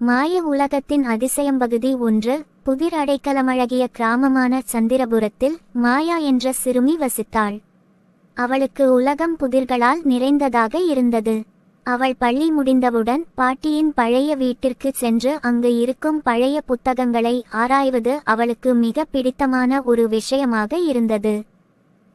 மாய உலகத்தின் அதிசயம் பகுதி ஒன்று புதிர் அடைக்கலமழகிய கிராமமான சந்திரபுரத்தில் மாயா என்ற சிறுமி வசித்தாள். அவளுக்கு உலகம் புதிர்களால் நிறைந்ததாக இருந்தது. அவள் பள்ளி முடிந்தவுடன் பாட்டியின் பழைய வீட்டிற்கு சென்று அங்கு இருக்கும் பழைய புத்தகங்களை ஆராய்வது அவளுக்கு மிக பிடித்தமான ஒரு விஷயமாக இருந்தது.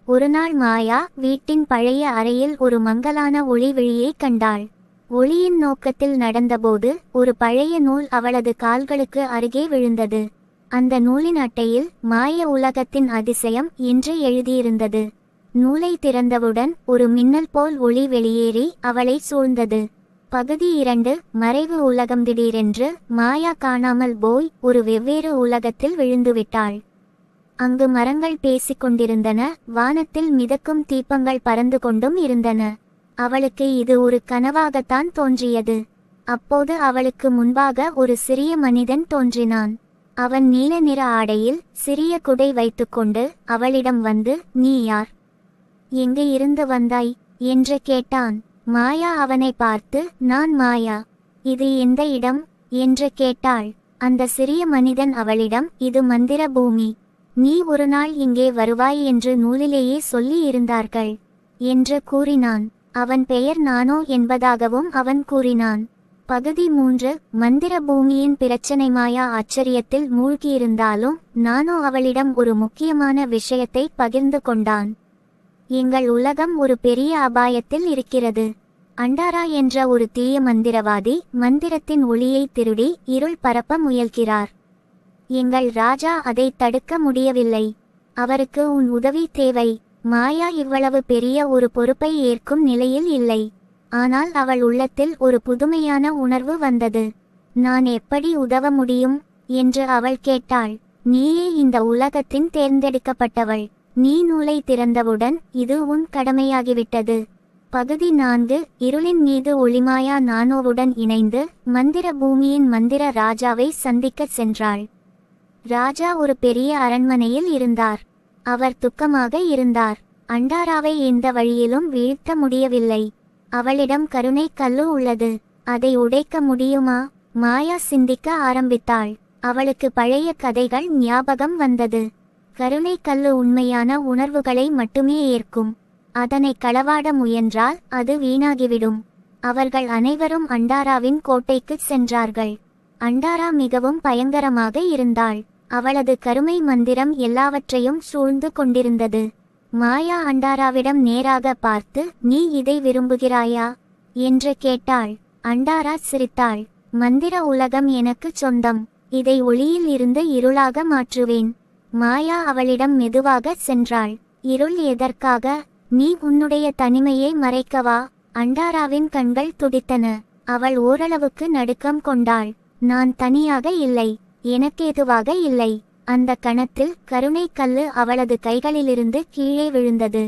ஒருநாள் மாயா வீட்டின் பழைய அறையில் ஒரு மங்கலான ஒளி விழியை கண்டாள். ஒளியின் நோக்கத்தில் நடந்தபோது ஒரு பழைய நூல் அவளது கால்களுக்கு அருகே விழுந்தது. அந்த நூலின் அட்டையில் மாய உலகத்தின் அதிசயம் என்று எழுதியிருந்தது. நூலை திறந்தவுடன் ஒரு மின்னல் போல் ஒளி வெளியேறி அவளை சூழ்ந்தது. பகுதி இரண்டு மறைவு உலகம் திடீரென்று மாயா காணாமல் போய் ஒரு வெவ்வேறு உலகத்தில் விழுந்துவிட்டாள். அங்கு மரங்கள் பேசிக் கொண்டிருந்தன வானத்தில் மிதக்கும் தீபங்கள் பறந்து கொண்டும் இருந்தன. அவளுக்கு இது ஒரு கனவாகத்தான் தோன்றியது. அப்போது அவளுக்கு முன்பாக ஒரு சிறிய மனிதன் தோன்றினான். அவன் நீல நிற ஆடையில் சிறிய குடை வைத்துக்கொண்டு அவளிடம் வந்து நீ யார்? எங்கு இருந்து வந்தாய்? என்று கேட்டான். மாயா அவனை பார்த்து நான் மாயா. இது எந்த இடம்? என்று கேட்டாள். அந்த சிறிய மனிதன் அவளிடம் இது மந்திர பூமி. நீ ஒரு நாள் இங்கே வருவாய் என்று நூலிலேயே சொல்லி இருந்தார்கள். என்று கூறினான். அவன் பெயர் நானோ என்பதாகவும் அவன் கூறினான். பகுதி மூன்று மந்திர பூமியின் பிரச்சனை மாயா ஆச்சரியத்தில் மூழ்கியிருந்தாலும் நானோ அவளிடம் ஒரு முக்கியமான விஷயத்தை பகிர்ந்து கொண்டான். எங்கள் உலகம் ஒரு பெரிய அபாயத்தில் இருக்கிறது. அண்டாரா என்ற ஒரு தீய மந்திரவாதி மந்திரத்தின் ஒளியை திருடி இருள் பரப்ப முயல்கிறார். எங்கள் ராஜா அதை தடுக்க முடியவில்லை. அவருக்கு உன் உதவி தேவை. மாயா இவ்வளவு பெரிய ஒரு பொறுப்பை ஏற்கும் நிலையில் இல்லை. ஆனால் அவள் உள்ளத்தில் ஒரு புதுமையான உணர்வு வந்தது. நான் எப்படி உதவ முடியும்? என்று அவள் கேட்டாள். நீயே இந்த உலகத்தின் தேர்ந்தெடுக்கப்பட்டவள். நீ நூலை திறந்தவுடன் இது உன் கடமையாகிவிட்டது. பகுதி நான்கு இருளின் மீது ஒளிமாயா நானோவுடன் இணைந்து மந்திர பூமியின் மந்திர ராஜாவை சந்திக்கச் சென்றாள். ராஜா ஒரு பெரிய அரண்மனையில் இருந்தார். அவர் துக்கமாக இருந்தார். அண்டாராவை எந்த வழியிலும் வீழ்த்த முடியவில்லை. அவளிடம் கருணை கல்லு உள்ளது. அதை உடைக்க முடியுமா? மாயா சிந்திக்க ஆரம்பித்தாள். அவளுக்கு பழைய கதைகள் ஞாபகம் வந்தது. கருணை கல்லு உண்மையான உணர்வுகளை மட்டுமே ஏற்கும். அதனை களவாட முயன்றால் அது வீணாகிவிடும். அவர்கள் அனைவரும் அண்டாராவின் கோட்டைக்குச் சென்றார்கள். அண்டாரா மிகவும் பயங்கரமாக இருந்தாள். அவளது கருமை மந்திரம் எல்லாவற்றையும் சூழ்ந்து கொண்டிருந்தது. மாயா அண்டாராவிடம் நேராக பார்த்து நீ இதை விரும்புகிறாயா? என்று கேட்டாள். அண்டாரா சிரித்தாள். மந்திர உலகம் எனக்கு சொந்தம். இதை ஒளியில் இருந்து இருளாக மாற்றுவேன். மாயா அவளிடம் மெதுவாக சென்றாள். இருள் எதற்காக? நீ உன்னுடைய தனிமையை மறைக்கவா? அண்டாராவின் கண்கள் துடித்தன. அவள் ஓரளவுக்கு நடுக்கம் கொண்டாள். நான் தனியாக இல்லை. எனக்கேதுவாக இல்லை. அந்த கணத்தில் கருணை கல்லு அவளது கைகளிலிருந்து கீழே விழுந்தது.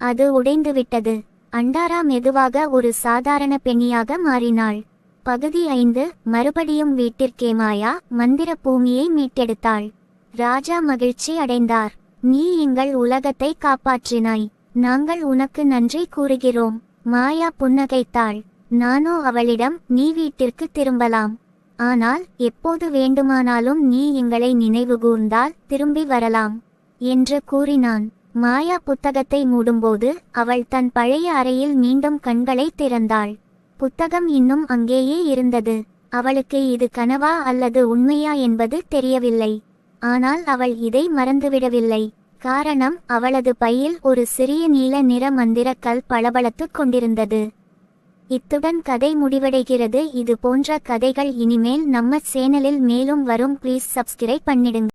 அது உடைந்துவிட்டது அண்டாரா மெதுவாக ஒரு சாதாரண பெண்ணியாக மாறினாள். பகுதி ஐந்து மறுபடியும் வீட்டிற்கே மாயா மந்திர பூமியை மீட்டெடுத்தாள். ராஜா மகிழ்ச்சி அடைந்தார். நீ எங்கள் உலகத்தை காப்பாற்றினாய். நாங்கள் உனக்கு நன்றி கூறுகிறோம். மாயா புன்னகைத்தாள். நானோ அவளிடம் நீ வீட்டிற்கு திரும்பலாம். ஆனால் எப்போது வேண்டுமானாலும் நீ எங்களை நினைவுகூர்ந்தால் திரும்பி வரலாம் என்று கூறினான். மாயா புத்தகத்தை மூடும்போது அவள் தன் பழைய அறையில் மீண்டும் கண்களை திறந்தாள். புத்தகம் இன்னும் அங்கேயே இருந்தது. அவளுக்கு இது கனவா அல்லது உண்மையா என்பது தெரியவில்லை. ஆனால் அவள் இதை மறந்துவிடவில்லை. காரணம் அவளது பையில் ஒரு சிறிய நீல நிற மந்திர கல் பளபளத்துக் கொண்டிருந்தது. இத்துடன் கதை முடிவடைகிறது. இது போன்ற கதைகள் இனிமேல் நம்ம சேனலில் மேலும் வரும். ப்ளீஸ் சப்ஸ்கிரைப் பண்ணிடுங்க.